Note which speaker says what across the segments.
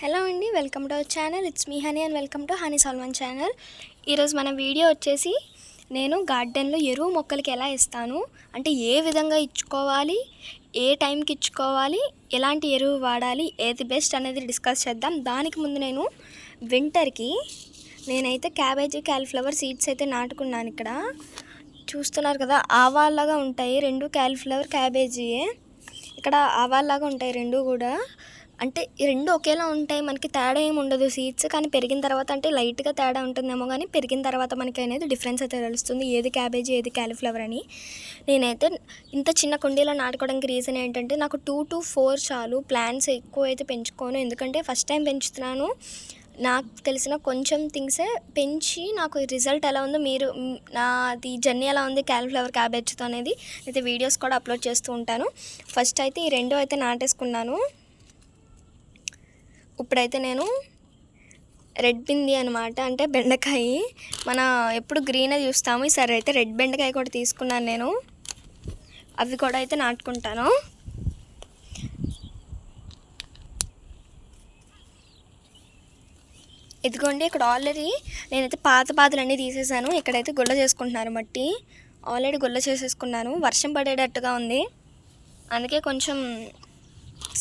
Speaker 1: Hello అండి welcome to our channel. It's me Honey and welcome to Honey Salman channel ఈరోజు మన video వచ్చేసి నేను గార్డెన్లో ఎరువు మొక్కలకి ఎలా ఇస్తాను అంటే ఏ విధంగా ఇచ్చుకోవాలి ఏ టైంకి ఇచ్చుకోవాలి ఎలాంటి ఎరువు వాడాలి ఏది బెస్ట్ అనేది డిస్కస్ చేద్దాం. దానికి ముందు నేను వింటర్కి నేనైతే క్యాబేజీ క్యాలిఫ్లవర్ సీడ్స్ అయితే నాటుకున్నాను ఇక్కడ. చూస్తున్నారు కదా ఆవాల్లాగా ఉంటాయి రెండు క్యాలిఫ్లవర్ క్యాబేజీయే. ఇక్కడ ఆవాల్లాగా ఉంటాయి రెండు కూడా. అంటే రెండు ఒకేలా ఉంటాయి. మనకి తేడా ఏమి ఉండదు. సీడ్స్ కానీ పెరిగిన తర్వాత అంటే లైట్గా తేడా ఉంటుందేమో కానీ పెరిగిన తర్వాత మనకి అనేది డిఫరెన్స్ అయితే తెలుస్తుంది. ఏది క్యాబేజీ ఏది క్యాలీఫ్లవర్ అని. నేనైతే ఇంత చిన్న కుండీలో నాటుకోవడానికి రీజన్ ఏంటంటే నాకు టూ టు ఫోర్ చాలు ప్లాంట్స్ ఎక్కువ అయితే పెంచుకోను. ఎందుకంటే ఫస్ట్ టైం పెంచుతున్నాను. నాకు తెలిసిన కొంచెం థింగ్సే పెంచి నాకు రిజల్ట్ ఎలా ఉందో మీరు నాది జర్నీ ఎలా ఉంది క్యాలీఫ్లవర్ క్యాబేజ్తో అనేది అయితే వీడియోస్ కూడా అప్లోడ్ చేస్తూ ఉంటాను. ఫస్ట్ అయితే ఈ రెండు అయితే నాటేసుకున్నాను. ఇప్పుడైతే నేను రెడ్ బింది అనమాట అంటే బెండకాయ. మన ఎప్పుడు గ్రీనే చూస్తాము. ఈసారి అయితే రెడ్ బెండకాయ కూడా తీసుకున్నాను నేను. అవి కూడా అయితే నాటుకుంటాను. ఇదిగోండి ఇక్కడ ఆల్రెడీ నేనైతే పాత పాతలన్నీ తీసేసాను. ఇక్కడైతే గుల్ల చేసుకుంటున్నారు మట్టి. ఆల్రెడీ గుల్ల చేసేసుకున్నాను. వర్షం పడేటట్టుగా ఉంది. అందుకే కొంచెం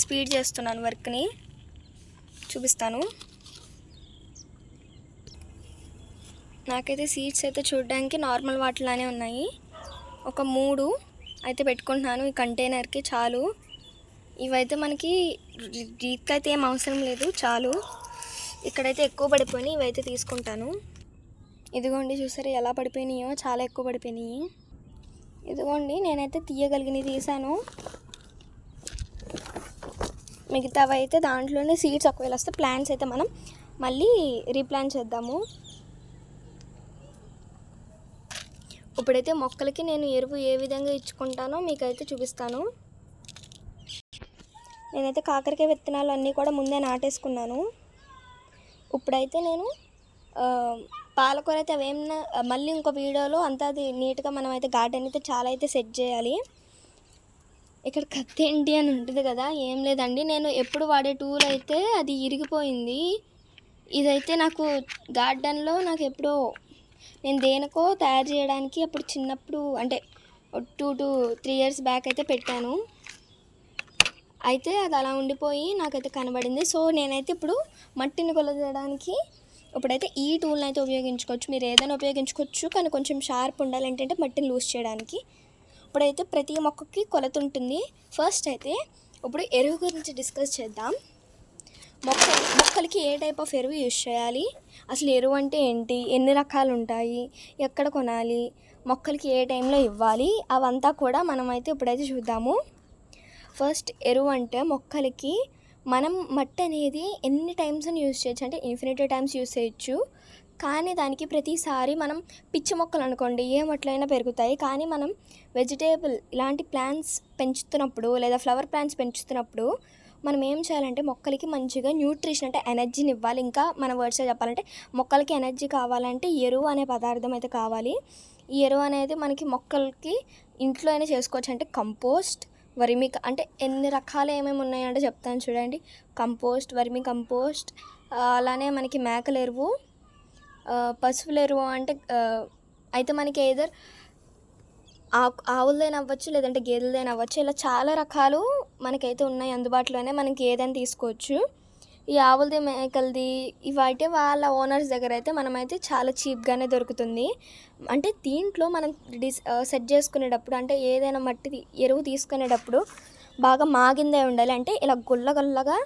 Speaker 1: స్పీడ్ చేస్తున్నాను వర్క్ని. చూపిస్తాను. నాకైతే సీట్స్ అయితే చూడడానికి నార్మల్ వాటిలానే ఉన్నాయి. ఒక మూడు అయితే పెట్టుకుంటున్నాను ఈ కంటైనర్కి చాలు. ఇవైతే మనకి డీప్కి అయితే ఏం అవసరం లేదు చాలు. ఇక్కడైతే ఎక్కువ పడిపోయినాయి ఇవైతే తీసుకుంటాను. ఇదిగోండి చూసారు ఎలా పడిపోయినాయో చాలా ఎక్కువ పడిపోయినాయి. ఇదిగోండి నేనైతే తీయగలిగినవి తీసాను మిగతావి అయితే దాంట్లోనే సీడ్స్ ఒకవేళ వస్తే ప్లాంట్స్ అయితే మనం మళ్ళీ రీప్లాంట్ చేద్దాము. ఇప్పుడైతే మొక్కలకి నేను ఎరువు ఏ విధంగా ఇచ్చుకుంటానో మీకైతే చూపిస్తాను. నేనైతే కాకరకాయ విత్తనాలు అన్నీ కూడా ముందే నాటేసుకున్నాను. ఇప్పుడైతే నేను పాలకూర అయితే అవేమన్నా మళ్ళీ ఇంకో వీడియోలో అంతా అది నీట్గా మనం అయితే గార్డెన్ అయితే చాలా అయితే సెట్ చేయాలి. ఇక్కడ కత్తి ఏంటి అని ఉంటుంది కదా ఏం లేదండి. నేను ఎప్పుడు వాడే టూల్ అయితే అది ఇరిగిపోయింది. ఇదైతే నాకు గార్డెన్లో నాకు ఎప్పుడో నేను దేనికో తయారు చేయడానికి అప్పుడు చిన్నప్పుడు అంటే two to three years back అయితే పెట్టాను. అయితే అది అలా ఉండిపోయి నాకైతే కనబడింది. సో నేనైతే ఇప్పుడు మట్టిని కొలచడానికి ఇప్పుడైతే ఈ టూల్ని అయితే ఉపయోగించుకోవచ్చు. మీరు ఏదైనా ఉపయోగించుకోవచ్చు కానీ కొంచెం షార్ప్ ఉండాలి ఏంటంటే మట్టిని లూజ్ చేయడానికి. ఇప్పుడైతే ప్రతి మొక్కకి కొలత ఉంటుంది. ఫస్ట్ అయితే ఇప్పుడు ఎరువు గురించి డిస్కస్ చేద్దాం. మొక్క మొక్కలకి ఏ టైప్ ఆఫ్ ఎరువు యూజ్ చేయాలి? అసలు ఎరువు అంటే ఏంటి? ఎన్ని రకాలు ఉంటాయి? ఎక్కడ కొనాలి? మొక్కలకి ఏ టైంలో ఇవ్వాలి? అవంతా కూడా మనమైతే ఇప్పుడైతే చూద్దాము. ఫస్ట్ ఎరువు అంటే మొక్కలకి మనం మట్టి అనేది ఎన్ని టైమ్స్ అని యూజ్ చేయొచ్చు? అంటే ఇన్ఫినిటీ టైమ్స్ యూజ్ చేయొచ్చు. కానీ దానికి ప్రతిసారి మనం పిచ్చి మొక్కలు అనుకోండి ఏ మొట్లైనా పెరుగుతాయి. కానీ మనం వెజిటేబుల్ ఇలాంటి ప్లాంట్స్ పెంచుతున్నప్పుడు లేదా ఫ్లవర్ ప్లాంట్స్ పెంచుతున్నప్పుడు మనం ఏం చేయాలంటే మొక్కలకి మంచిగా న్యూట్రిషన్ అంటే ఎనర్జీని ఇవ్వాలి. ఇంకా మన వర్డ్స్లో చెప్పాలంటే మొక్కలకి ఎనర్జీ కావాలంటే ఎరువు అనే పదార్థం అయితే కావాలి. ఈ ఎరువు అనేది మనకి మొక్కలకి ఇంట్లో అయినా చేసుకోవచ్చు. అంటే కంపోస్ట్ వర్మి అంటే ఎన్ని రకాలు ఏమేమి ఉన్నాయంటే చెప్తాను చూడండి. కంపోస్ట్ వరిమి కంపోస్ట్ అలానే మనకి మేకల ఎరువు పశువుల ఎరువు అంటే అయితే మనకి ఏదర్ ఆకు ఆవులదైనా అవ్వచ్చు లేదంటే గేదెలదైనా అవ్వచ్చు ఇలా చాలా రకాలు మనకైతే ఉన్నాయి అందుబాటులోనే మనకి ఏదైనా తీసుకోవచ్చు. ఈ ఆవులది మేకలది ఇవైతే వాళ్ళ ఓనర్స్ దగ్గర అయితే మనమైతే చాలా చీప్గానే దొరుకుతుంది. అంటే దీంట్లో మనం డిస్ సెట్ చేసుకునేటప్పుడు అంటే ఏదైనా మట్టి ఎరువు తీసుకునేటప్పుడు బాగా మాగిందే ఉండాలి. అంటే ఇలా గుల్ల గుల్లగా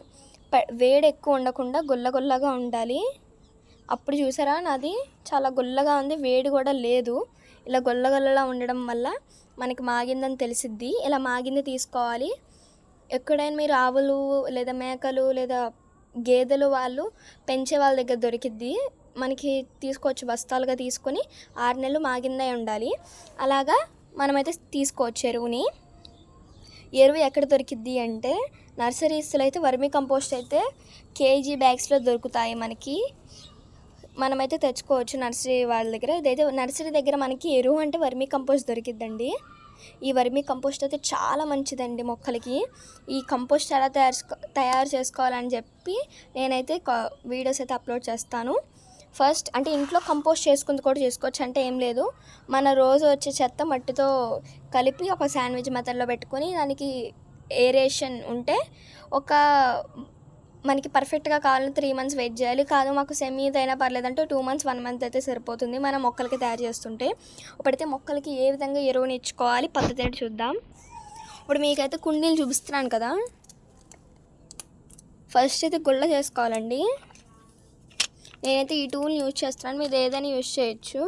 Speaker 1: ప- వేడి ఎక్కువ ఉండకుండా గుల్ల గుల్లగా ఉండాలి. అప్పుడు చూసారా? నాది చాలా గుల్లగా ఉంది వేడి కూడా లేదు. ఇలా గొల్లగొల్లలా ఉండడం వల్ల మనకి మాగిందని తెలిసిద్ది. ఇలా మాగింది తీసుకోవాలి. ఎక్కడైనా మీరు ఆవులు లేదా మేకలు లేదా గేదెలు వాళ్ళు పెంచే వాళ్ళ దగ్గర దొరికిద్ది. మనకి తీసుకోవచ్చు బస్తాలుగా తీసుకొని ఆరు నెలలు మాగిందే ఉండాలి. అలాగా మనమైతే తీసుకోవచ్చు ఎరువుని. ఎరువు ఎక్కడ దొరికిద్ది అంటే నర్సరీస్లో అయితే వర్మి కంపోస్ట్ అయితే కేజీ బ్యాగ్స్లో దొరుకుతాయి మనకి. మనమైతే తెచ్చుకోవచ్చు నర్సరీ వాళ్ళ దగ్గర. ఇదైతే నర్సరీ దగ్గర మనకి ఎరువు అంటే వర్మీ కంపోస్ట్ దొరికిద్దండి. ఈ వర్మీ కంపోస్ట్ అయితే చాలా మంచిదండి మొక్కలకి. ఈ కంపోస్ట్ ఎలా తయారు తయారు చేసుకోవాలని చెప్పి నేనైతే వీడియోస్ అయితే అప్లోడ్ చేస్తాను. ఫస్ట్ అంటే ఇంట్లో కంపోస్ట్ చేసుకుంది కూడా చేసుకోవచ్చు అంటే ఏం లేదు. మన రోజు వచ్చే చెత్త మట్టితో కలిపి ఒక శాండ్విచ్ మెథడ్లో పెట్టుకొని దానికి ఏరేషన్ ఉంటే ఒక మనకి పర్ఫెక్ట్గా కావాలంటే త్రీ మంత్స్ వెయిట్ చేయాలి. కాదు మాకు సెమీ అయినా పర్లేదంటే టూ మంత్స్ వన్ మంత్ అయితే సరిపోతుంది. మనం మొక్కలకి తయారు చేస్తుంటే. ఇప్పుడైతే మొక్కలకి ఏ విధంగా ఎరువుని ఇచ్చుకోవాలి పద్ధతి ఏంటి చూద్దాం. ఇప్పుడు మీకైతే కుండీలు చూపిస్తున్నాను కదా. ఫస్ట్ అయితే గుళ్ళ చేసుకోవాలండి. నేనైతే ఈ టూల్ని యూజ్ చేస్తున్నాను. మీరు ఏదైనా యూజ్ చేయొచ్చు.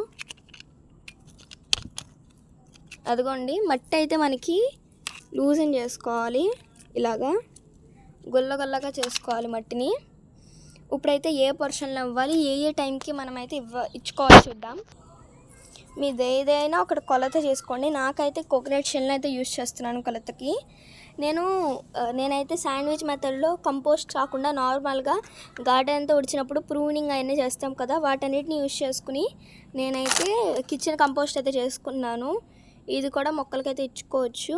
Speaker 1: అదిగోండి మట్టి అయితే మనకి లూజన్ చేసుకోవాలి. ఇలాగా. గొల్లగొల్లగా చేసుకోవాలి మట్టిని. ఇప్పుడైతే ఏ పోర్షన్లో ఇవ్వాలి ఏ ఏ టైంకి మనమైతే ఇవ్వ ఇచ్చుకోవాలి చూద్దాం. మీది ఏదైనా ఒకటి కొలత చేసుకోండి. నాకైతే కోకోనట్ షెల్ని అయితే యూజ్ చేస్తున్నాను కొలతకి. నేను నేనైతే శాండ్విచ్ మెథడ్లో కంపోస్ట్ కాకుండా నార్మల్గా గార్డెన్తో ఉడిచినప్పుడు ప్రూనింగ్ అవన్నీ చేస్తాం కదా వాటన్నిటిని యూజ్ చేసుకుని నేనైతే కిచెన్ కంపోస్ట్ అయితే చేసుకున్నాను. ఇది కూడా మొక్కలకైతే ఇచ్చుకోవచ్చు.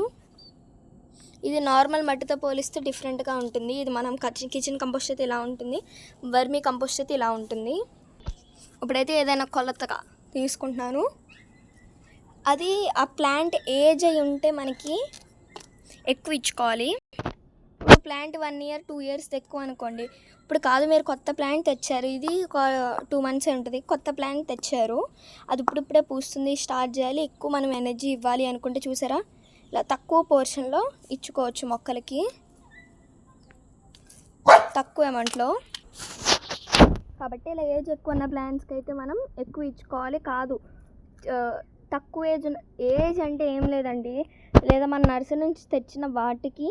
Speaker 1: ఇది నార్మల్ మట్టితో పోలిస్తే డిఫరెంట్గా ఉంటుంది. ఇది మనం కిచెన్ కిచెన్ కంపోస్ట్ అయితే ఇలా ఉంటుంది. వర్మీ కంపోస్ట్ అయితే ఇలా ఉంటుంది. ఇప్పుడైతే ఏదైనా కొలతగా తీసుకుంటున్నాను. అది ఆ ప్లాంట్ ఏజ్ అయి ఉంటే మనకి ఎక్కువ ఇచ్చుకోవాలి. ఇప్పుడు plant one year two years ఎక్కువ అనుకోండి. ఇప్పుడు కాదు మీరు కొత్త ప్లాంట్ తెచ్చారు. ఇది ఒక టూ మంత్స్ ఉంటుంది. కొత్త ప్లాంట్ తెచ్చారు. అది ఇప్పుడిప్పుడే పూస్తుంది స్టార్ట్ చేయాలి. ఎక్కువ మనం ఎనర్జీ ఇవ్వాలి అనుకుంటే చూసారా? ఇలా తక్కువ పోర్షన్లో ఇచ్చుకోవచ్చు మొక్కలకి. తక్కువ అమౌంట్లో. కాబట్టి ఇలా ఏజ్ ఎక్కువ ఉన్న ప్లాంట్స్కి అయితే మనం ఎక్కువ ఇచ్చుకోవాలి కాదు. తక్కువ ఏజ్ ఏజ్ అంటే ఏం లేదండి. లేదా మన నర్సరీ నుంచి తెచ్చిన వాటికి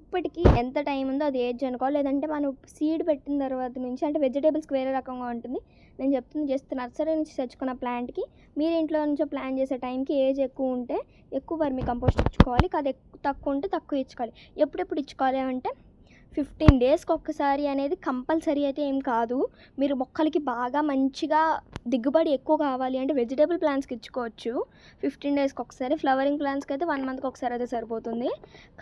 Speaker 1: ఇప్పటికి ఎంత టైం ఉందో అది ఏజ్ అనుకోవాలి. లేదంటే మనం సీడ్ పెట్టిన తర్వాత నుంచి అంటే వెజిటేబుల్స్కి వేరే రకంగా ఉంటుంది. నేను చెప్తుంది జస్ట్ నర్సరీ నుంచి తెచ్చుకున్న ప్లాంట్కి మీరు ఇంట్లో నుంచి ప్లాన్ చేసే టైంకి ఏజ్ ఎక్కువ ఉంటే ఎక్కువ వర్మి కంపోస్ట్ ఇచ్చుకోవాలి కాదు ఎక్కువ తక్కువ ఉంటే తక్కువ ఇచ్చుకోవాలి. ఎప్పుడెప్పుడు ఇచ్చుకోవాలి అంటే ఫిఫ్టీన్ డేస్కి ఒక్కసారి అనేది కంపల్సరీ అయితే ఏం కాదు. మీరు మొక్కలకి బాగా మంచిగా దిగుబడి ఎక్కువ కావాలి అంటే వెజిటేబుల్ ప్లాంట్స్కి ఇచ్చుకోవచ్చు. ఫిఫ్టీన్ డేస్కి ఒకసారి ఫ్లవరింగ్ ప్లాంట్స్కి అయితే వన్ మంత్కి ఒకసారి అయితే సరిపోతుంది.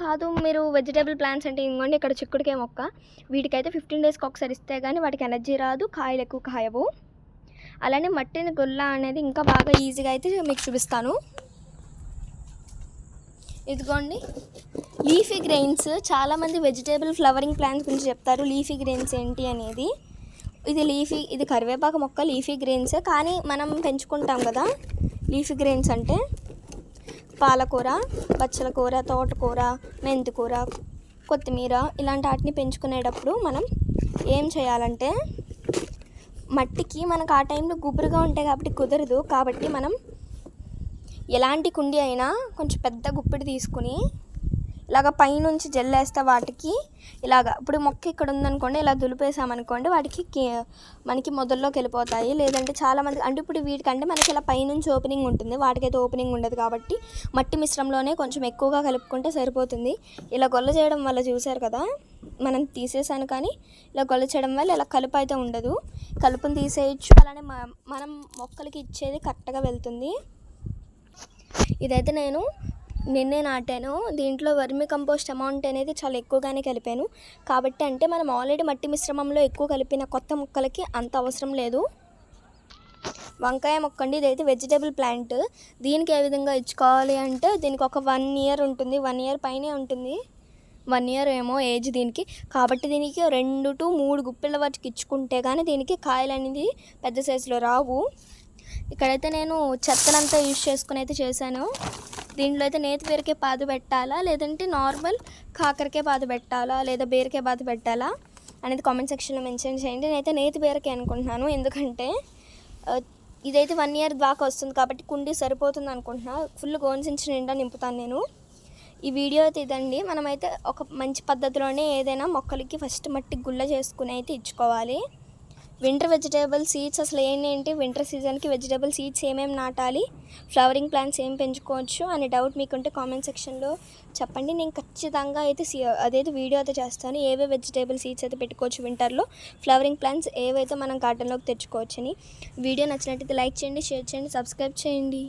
Speaker 1: కాదు మీరు వెజిటేబుల్ ప్లాంట్స్ అంటే ఇంకోండి ఇక్కడ చిక్కుడికే మొక్క. వీటికైతే ఫిఫ్టీన్ డేస్కి ఒకసారి ఇస్తే కానీ వాటికి ఎనర్జీ రాదు కాయలు ఎక్కువ కాయవు. అలానే మట్టిని గుల్ల అనేది ఇంకా బాగా ఈజీగా అయితే మీకు చూపిస్తాను. ఇదిగోండి. Leafy grains. చాలామంది వెజిటేబుల్ ఫ్లవరింగ్ ప్లాంట్స్ గురించి చెప్తారు. లీఫీ గ్రెయిన్స్ ఏంటి అనేది. ఇది లీఫీ ఇది కరివేపాకు మొక్క లీఫీ గ్రెయిన్స్. కానీ మనం పెంచుకుంటాం కదా లీఫీ గ్రెయిన్స్ అంటే పాలకూర బచ్చల కూర తోటకూర మెంతికూర కొత్తిమీర ఇలాంటి వాటిని పెంచుకునేటప్పుడు మనం ఏం చేయాలంటే మట్టికి మనకు ఆ టైంలో గుబురుగా ఉంటాయి కాబట్టి కుదరదు. కాబట్టి మనం ఎలాంటి కుండి అయినా కొంచెం పెద్ద గుప్పిడి తీసుకుని ఇలాగ పైనుంచి జల్లేస్తే వాటికి ఇలాగ ఇప్పుడు మొక్క ఇక్కడ ఉందనుకోండి ఇలా దులిపేసామనుకోండి వాటికి మనకి మొదల్లోకి వెళ్ళిపోతాయి. లేదంటే చాలామంది అంటే ఇప్పుడు వీటికంటే మనకి ఇలా పైనుంచి ఓపెనింగ్ ఉంటుంది. వాటికైతే ఓపెనింగ్ ఉండదు కాబట్టి మట్టి మిశ్రమంలోనే కొంచెం ఎక్కువగా కలుపుకుంటే సరిపోతుంది. ఇలా గొల్ల చేయడం వల్ల చూసారు కదా మనం తీసేసాను కానీ ఇలా గొల్ల చేయడం వల్ల ఇలా కలుపు అయితే ఉండదు. కలుపుని తీసేయచ్చు. అలానే మనం మొక్కలకి ఇచ్చేది కరెక్ట్గా వెళ్తుంది. ఇదైతే నేను నిన్నే నాటాను. దీంట్లో వర్మి కంపోస్ట్ అమౌంట్ అనేది చాలా ఎక్కువగానే కలిపాను. కాబట్టి అంటే మనం ఆల్రెడీ మట్టి మిశ్రమంలో ఎక్కువ కలిపిన కొత్త మొక్కలకి అంత అవసరం లేదు. వంకాయ మొక్క అండి ఇదైతే వెజిటేబుల్ ప్లాంట్ దీనికి ఏ విధంగా ఇచ్చుకోవాలి అంటే దీనికి ఒక వన్ ఇయర్ ఉంటుంది. వన్ ఇయర్ పైనే ఉంటుంది. వన్ ఇయర్ ఏమో ఏజ్ దీనికి. కాబట్టి దీనికి రెండు టు మూడు గుప్పిళ్ళ వరకు ఇచ్చుకుంటే కానీ దీనికి కాయలు అనేది పెద్ద సైజులో రావు. ఇక్కడైతే నేను చెత్తనంతా యూజ్ చేసుకుని అయితే చేశాను. దీంట్లో అయితే నేతి బీరకే పాదు పెట్టాలా లేదంటే నార్మల్ కాకరకే పాదు పెట్టాలా లేదా బీరకే పాదు పెట్టాలా అనేది కామెంట్ సెక్షన్లో మెన్షన్ చేయండి. నేనైతే నేతి బీరకే అనుకుంటున్నాను ఎందుకంటే ఇదైతే వన్ ఇయర్ దాకా వస్తుంది కాబట్టి కుండీ సరిపోతుంది అనుకుంటున్నా. ఫుల్ గోన్సించి నిండా నింపుతాను నేను. ఈ వీడియో అయితే ఇదండి. మనమైతే ఒక మంచి పద్ధతిలోనే ఏదైనా మొక్కలకి ఫస్ట్ మట్టి గుల్ల చేసుకుని అయితే ఇచ్చుకోవాలి. వింటర్ వెజిటేబుల్ సీడ్స్ అసలు ఏంటి? వింటర్ సీజన్కి వెజిటేబుల్ సీడ్స్ ఏమేమి నాటాలి? ఫ్లవరింగ్ ప్లాంట్స్ ఏం పెంచుకోవచ్చు? అనే డౌట్ మీకుంటే కామెంట్ సెక్షన్లో చెప్పండి. నేను ఖచ్చితంగా అయితే సీ అదైతే వీడియో అయితే చేస్తాను. ఏవే వెజిటేబుల్ సీడ్స్ అయితే పెట్టుకోవచ్చు వింటర్లో? ఫ్లవరింగ్ ప్లాంట్స్ ఏవైతే మనం గార్డెన్లోకి తెచ్చుకోవచ్చని. వీడియో నచ్చినట్టయితే లైక్ చేయండి షేర్ చేయండి సబ్స్క్రైబ్ చేయండి.